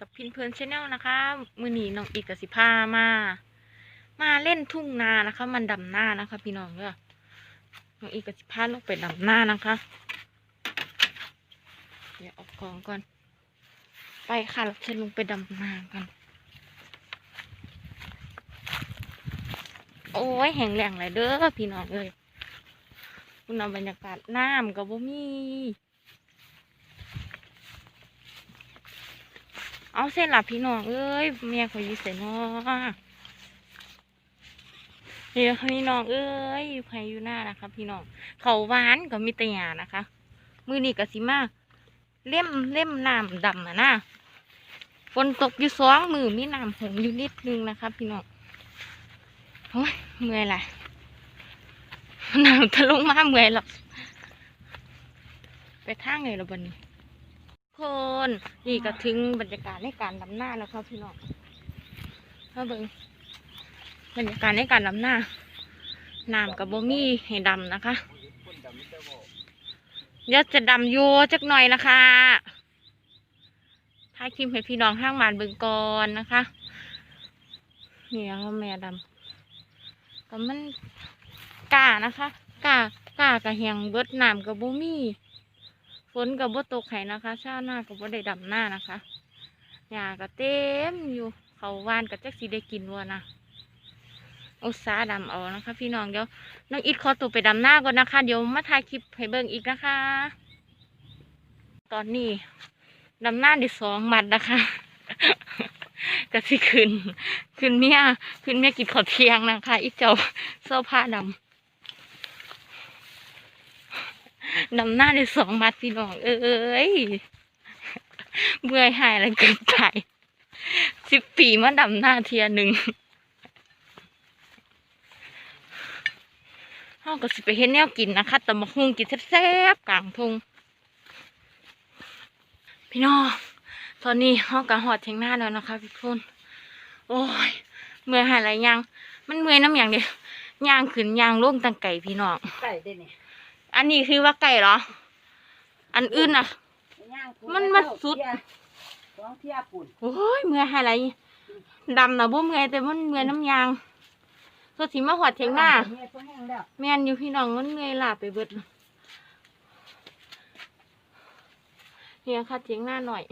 กับพินเพลินชาแนลนะคะ มือหนีน้องอีกกับสิพามา มาเล่นทุ่งนานะคะ มันดำหน้านะคะ พี่น้องเด้อน้องอีกกับสิพาลงไปดำหน้านะคะ เดี๋ยวออกของก่อน ไปค่ะเราจะลงไปดำนากัน โอ้ยแห้งแรงเลยเด้อพี่น้องเอ้ยคุณเอาบรรยากาศน้ำกับบ่มี เอาเส้นหลับพี่น้องเอ้ยเมียขอยอยีเสนอเดี๋ยวพี่น้องเอ้ยอยู่ใครอยู่หน้านะคะ พี่น้องเขาหวานกับมีแตหยานะคะ มือนี่กับสิมาเล่มเล่มน้ำดำนะนะฝนตกอยู่สองมือมีน้ำหงอยู่นิดนึงนะคะ พี่น้องโอ้ยเมื่อยแหละน้ำทะลุมาเมื่อยหรอกไปทางไหนละบันนี้ คนนี่ก็ถึงบรรยากาศในการดำหน้าแล้วครับพี่น้องมาเบิ่งบรรยากาศในการดำหน้าน้ำกับบ่มีให้ดำนะคะเดี๋ยวจะดำโยจักหน่อยนะคะท้ายคลิปให้พี่น้องข้างบ้านเบิ่งก่อนนะคะนี่เขาแม่ดำก็มันกล้านะคะกล้ากล้ากับแหงเบิดน้ำกับบ่มี ฝนกับบ่ตกไห้นะคะชาวนากับบ่ได้ดำหน้านะคะหญ้าก็เต็มอยู่เขาวานกับแจักสีได้กินวัวนะอุตสาดำเอานะคะ พี่น้องเดี๋ยวน้องอิดขอตัวไปดำหน้าก่อนนะคะ เดี๋ยวมาถ่ายคลิปให้เบิ่งอีกนะคะ ตอนนี้ดำหน้าได้สองมัดนะคะก็สิขึ้น ขึ้นเมียขึ้นเมียกินข้าวเที่ยงนะคะอีเจ้าเสื้อผ้าดำ ดำหน้าได้สองมัดพี่น้อง เอ้ยเบื่อหายอะไรเกินไปสิบปีมาดำหน้าเทียหนึ่งเฮาก็สิไปเห็นแนวกินนะคะแต่มาหุงกินแซ่บๆกลางทุ่งพี่น้องตอนนี้เฮากะหอดเทียงหน้าแล้วนะคะพี่คนโอ้ยเมื่อยหายอะไรยัง มันเมื่อยน้ำอย่างเดียวย่างขึ้นย่างลงตังไก่พี่น้องไก่ได้เนี่ย อันนี้คือว่าไก่เหรอ อันอื่นน่ะย่างมันมาสุด สองเที่ยปุ่นโอ้ยเมื่อยหายอะไรดำนะบ่เมื่อยแต่มันเมื่อยน้ำยางก็สิมาหอดเทียงหน้าเมียตัวแห้งแล้วแม่นอยู่พี่น้องมันเมื่อยลาไปเบิดเนี่ยค่ะเทียงหน้าหน่อย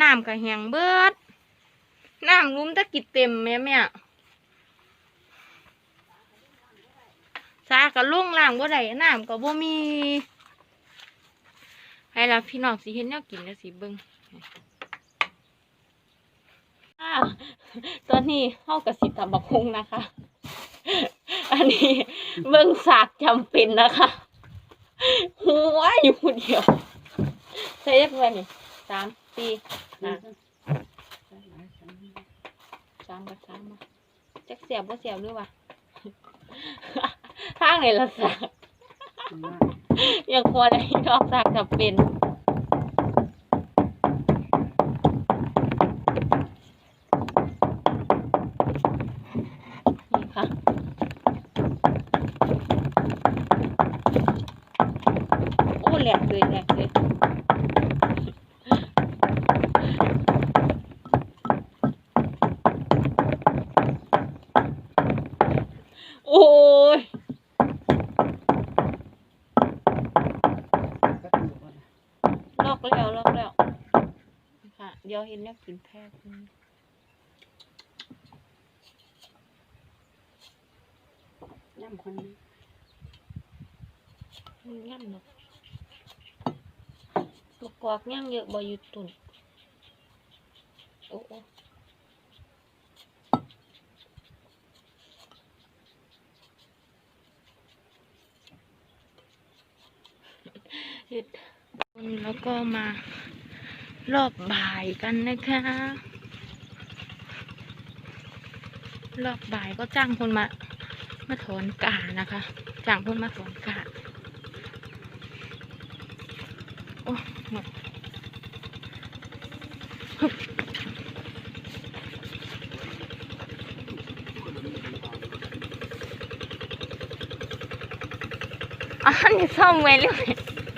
น้ำก็แหงเบิด น้ำลุ้มตะกิดเต็มแม่แม่ซา ก็ลุ่งล่างบ่ได้น้ำก็บ่มีให้ล่ะพี่น้องสิเห็นแนวกินแล้วสิเบิ่งอ้าวตอนนี้เฮากับสิตำบักฮุงนะคะ อันนี้เบิ่งสากจำเป็นนะคะหัวอยู่คนเดียวใส่ยักไว้นี่สามสี่ห้าสามกับสามมาจักเสียบบ่เสียบหรือวะ ทางไหนละสากอยากควรให้ดอกสากจำเป็นนี่ค่ะโอ้แหลกเลยแหลกเลยโอ้ย ลอกแล้วลอกแล้วค่ะ เดี๋ยวเห็นแล้วกินแพ้คุณน้ำคนง่ำเนาะลูกกอกย่างเยอะบ่อยู่ตุนโอ้โอ้เฮ็ดแล้วก็มา รอบบ่ายกันนะคะ รอบบ่ายก็จ้างคนมา มาถอนกานะคะ จ้างคนมาถอนกาโอ้หมดฮึบอันนี้ซ่อมไว้เลย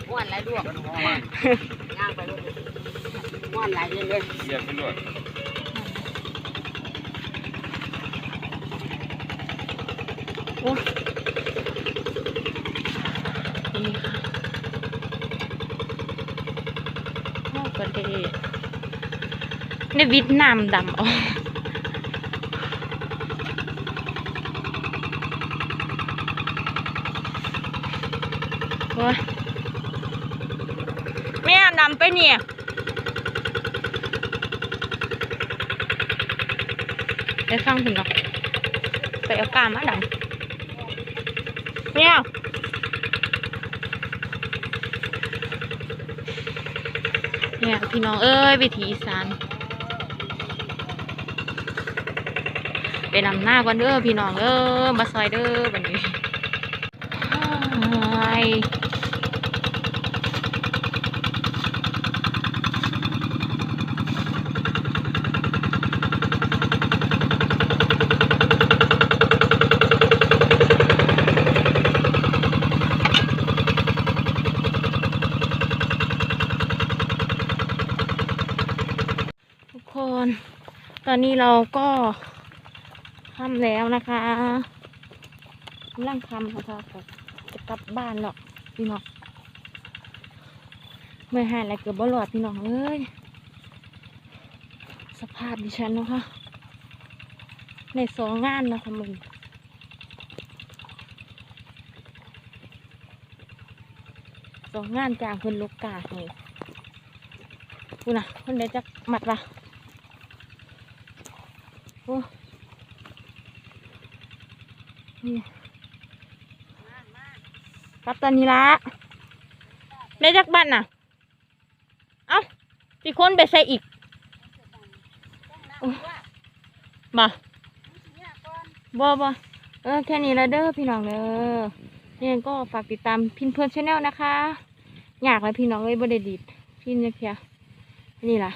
โม้วนหลายดวงมันห้องมันย่างไปเลย ม้วนหลายเลยเลยเหยียบไปรวดโอ้นี่ค่ะเราก็ได้ในวิดน้ำดำออกโอ้ยแม่ดำไปเนี่ย ไปฟังถึงหรอกไปเอากามาดำเนี่ยเนี่ยพี่น้องเอ้ยวิถีอีสานไปนำหน้าก่อนเด้อพี่น้องเอ้อมาซอยเด้อบันนี้ไอ้ายทุกคน ตอนนี้เราก็ค่ำแล้วนะคะกำลังค่ำนะคะก็จะกลับบ้านหรอกพี่น้องไม่หายอะไรเกือบบ่หลอดพี่น้องเอ้ยสภาพดิฉันนะคะในสองงานนะคะมึงสองงานจ้างเพิ่นลูกกาให้กูนะเพิ่นได้จักมัดละ โอ้นี่กลับตอนนี้ละได้จักบ้านน่ะ เอ้าสิคนไปใส่อีกบ่บ่บ่เออแค่นี้ละเด้อพี่น้องเด้อยังก็ฝากติดตามพินเพื่อนชาแนลนะคะ อยากเลยพี่น้องเอ้ยบ่ได้ดีดพินเนี่ยเพียนี่ล่ะ